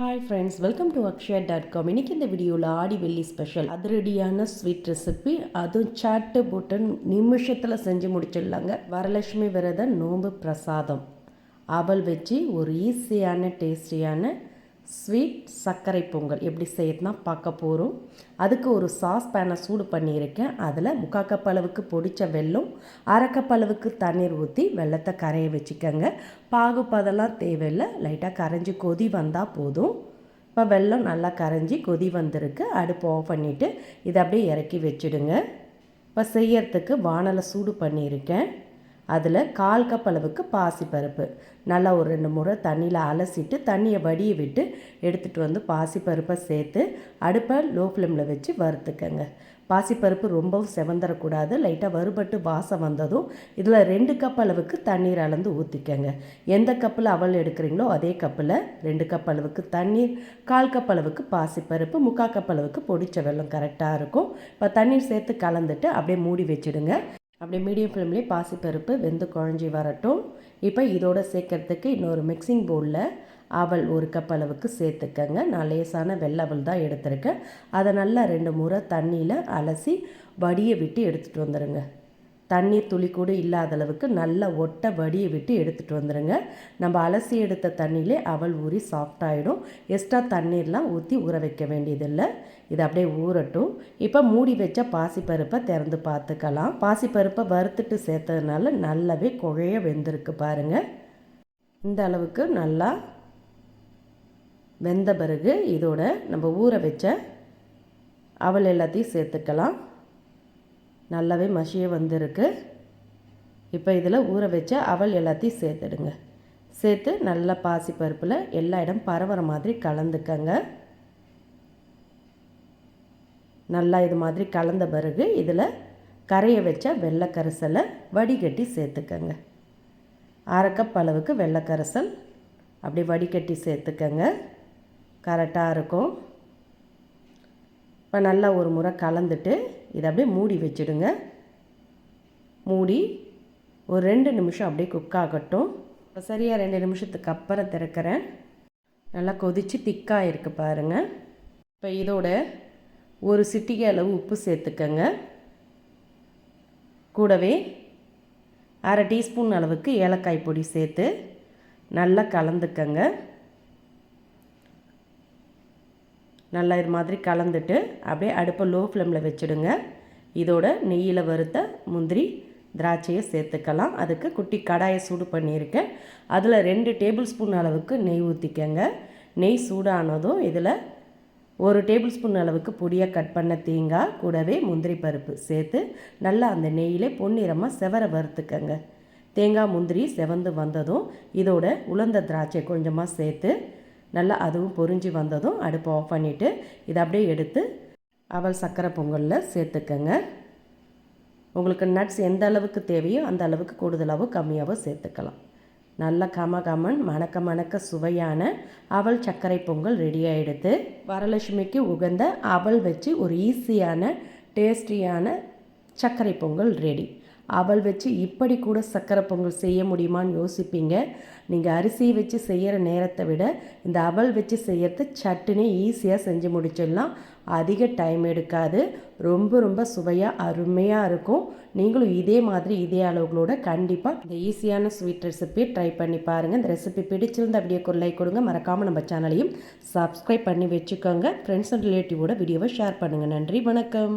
Hi friends welcome to Akshaya dot com இன்றைக்கி இந்த வீடியோவில் ஆடி வெள்ளி ஸ்பெஷல் அதிரடியான ஸ்வீட் ரெசிபி அதுவும் சாட்டு போட்டு நிமிஷத்தில் செஞ்சு முடிச்சிடலாங்க. வரலட்சுமி விரத நோம்பு பிரசாதம். அவல் வச்சு ஒரு ஈஸியான டேஸ்டியான ஸ்வீட் சர்க்கரை பொங்கல் எப்படி செய்யறதுனா பார்க்க போகிறோம் அதுக்கு ஒரு சாஸ் பேனை சூடு பண்ணியிருக்கேன். அதில் முக்கால் கப் அளவுக்கு பொடித்த வெல்லம் அரை கப் அளவுக்கு தண்ணீர் ஊற்றி வெள்ளத்தை கரைய வச்சுக்கோங்க. பாகுப்பதெல்லாம் தேவையில்லை. லைட்டாக கரைஞ்சி கொதி வந்தால் போதும். இப்போ வெல்லம் நல்லா கரைஞ்சி கொதி வந்திருக்கு. அடுப்பு ஆஃப் பண்ணிவிட்டு இதை அப்படியே இறக்கி வச்சுடுங்க. இப்போ செய்யறதுக்கு வானலை சூடு பண்ணியிருக்கேன். அதில் கால் கப் அளவுக்கு பாசிப்பருப்பு நல்லா ஒரு ரெண்டு முறை தண்ணியில் அலசிட்டு தண்ணியை வடிய விட்டு எடுத்துகிட்டு வந்து பாசிப்பருப்பை சேர்த்து அடுப்பை லோ ஃப்ளேமில் வச்சு வறுத்துக்கங்க. பாசிப்பருப்பு ரொம்பவும் செவந்தரக்கூடாது லைட்டாக வறுபட்டு வாசம் வந்ததும் இதில் ரெண்டு கப் அளவுக்கு தண்ணீர் அளந்து ஊற்றிக்கங்க எந்த கப்பில் அவல் எடுக்கிறீங்களோ அதே கப்பில் ரெண்டு கப் அளவுக்கு தண்ணீர் கால் கப் அளவுக்கு பாசிப்பருப்பு முக்கால் கப் அளவுக்கு பொடிச்ச வெள்ளம் கரெக்டாக இருக்கும். இப்போ தண்ணீர் சேர்த்து கலந்துட்டு அப்படியே மூடி வச்சுடுங்க. அப்படியே மீடியம் ஃப்ளேம்லேயே பாசிப்பருப்பு வெந்து குழஞ்சி வரட்டும். இப்போ இதோட சேர்க்கறதுக்கு இன்னொரு மிக்சிங் பவுலில் அவல் ஒரு கப் அளவுக்கு சேர்த்துக்கங்க. நான் லேசான வெள்ளவல் தான் எடுத்திருக்கேன். அதை நல்லா ரெண்டு முறை தண்ணியில் அலசி வடியை விட்டு எடுத்துகிட்டு வந்துடுங்க தண்ணீர் துளி கூட இல்லாத அளவுக்கு நல்லா ஒட்டை வடியை விட்டு எடுத்துகிட்டு வந்துடுங்க நம்ம அலசி எடுத்த தண்ணியிலே அவள் ஊறி சாஃப்டாகிடும் எக்ஸ்ட்ரா தண்ணீர்லாம் ஊற்றி ஊற வைக்க வேண்டியதில்லை. இது அப்படியே ஊறட்டும். இப்போ மூடி வச்ச பாசிப்பருப்பை திறந்து பார்த்துக்கலாம். பாசிப்பருப்பை வறுத்துட்டு சேர்த்ததுனால நல்லாவே குழைய வெந்திருக்கு பாருங்கள் இந்த அளவுக்கு நல்லா வெந்த பிறகு இதோட நம்ம ஊற வச்ச அவள் எல்லாத்தையும் சேர்த்துக்கலாம். நல்லாவே மசிய வந்திருக்கு. இப்போ இதில் ஊற வச்ச அவல் எல்லாத்தையும் சேர்த்துடுங்க. சேர்த்து நல்லா பாசி பருப்பில் எல்லா இடம் பரவுற மாதிரி கலந்துக்கங்க. நல்லா இது மாதிரி கலந்த பிறகு இதில் கரைய வச்ச வெள்ளைக்கரசலை வடிகட்டி சேர்த்துக்கங்க. அரைக்கப் அளவுக்கு வெள்ளைக்கரைசல் அப்படி வடிகட்டி சேர்த்துக்கங்க. கரெக்டாக இருக்கும். இப்போ நல்லா ஒரு முறை கலந்துட்டு இதை அப்படியே மூடி வச்சுடுங்க. மூடி ஒரு ரெண்டு நிமிஷம் அப்படியே குக் ஆகட்டும். இப்போ சரியாக ரெண்டு நிமிஷத்துக்கு அப்புறம் திறக்கிறேன். நல்லா கொதித்து திக்காக இருக்குது பாருங்கள் இப்போ இதோட ஒரு சிட்டிகை அளவு உப்பு சேர்த்துக்கங்க. கூடவே அரை டீஸ்பூன் அளவுக்கு ஏலக்காய் பொடி சேர்த்து நல்லா கலந்துக்கங்க. நல்லா இது மாதிரி கலந்துட்டு அப்படியே அடுப்பை லோ ஃப்ளேமில் வச்சுடுங்க. இதோட நெய்யில் வறுத்த முந்திரி திராட்சையை சேர்த்துக்கலாம். அதுக்கு குட்டி கடாயை சூடு பண்ணியிருக்கேன். அதில் ரெண்டு டேபிள் ஸ்பூன் அளவுக்கு நெய் ஊற்றிக்கங்க நெய் சூடானதும் இதில் ஒரு டேபிள் ஸ்பூன் அளவுக்கு பொடியாக கட் பண்ண தேங்காய் கூடவே முந்திரி பருப்பு சேர்த்து நல்லா அந்த நெய்யிலே பொன்னிறமாக செவர வறுத்துக்கங்க. தேங்காய் முந்திரி செவந்து வந்ததும் இதோட உலர்ந்த திராட்சை கொஞ்சமாக சேர்த்து நல்லா அதுவும் பொறிஞ்சி வந்ததும் அடுப்பை ஆஃப் பண்ணிவிட்டு இதை அப்படியே எடுத்து அவல் சர்க்கரை பொங்கலில் சேர்த்துக்கங்க. உங்களுக்கு நட்ஸ் எந்த அளவுக்கு தேவையோ அந்த அளவுக்கு கூடுதலாகவோ கம்மியாகவோ சேர்த்துக்கலாம். நல்ல கம கமன் மணக்க மணக்க சுவையான அவல் சர்க்கரை பொங்கல் ரெடி ஆகிடுது வரலட்சுமிக்கு உகந்த அவல் வச்சு ஒரு ஈஸியான டேஸ்டியான சர்க்கரை பொங்கல் ரெடி அவள் வச்சு இப்படி கூட சக்கரை பொங்கல் செய்ய முடியுமான்னு யோசிப்பீங்க. நீங்கள் அரிசியை வச்சு செய்கிற நேரத்தை விட இந்த அவள் வச்சு செய்கிறது சட்டுனே ஈஸியாக செஞ்சு முடிச்சிடலாம். அதிக டைம் எடுக்காது. ரொம்ப ரொம்ப சுவையாக அருமையாக இருக்கும். நீங்களும் இதே மாதிரி இதே அளவுகளோட கண்டிப்பாக இந்த ஈஸியான ஸ்வீட் ரெசிபி ட்ரை பண்ணி பாருங்கள் இந்த ரெசிபி பிடிச்சிருந்த அப்படியே லைக் கொடுங்க. மறக்காமல் நம்ம சேனலையும் சப்ஸ்கிரைப் பண்ணி வச்சுக்கோங்க. ஃப்ரெண்ட்ஸ் அண்ட் ரிலேட்டிவோட வீடியோவை ஷேர் பண்ணுங்கள் நன்றி வணக்கம்.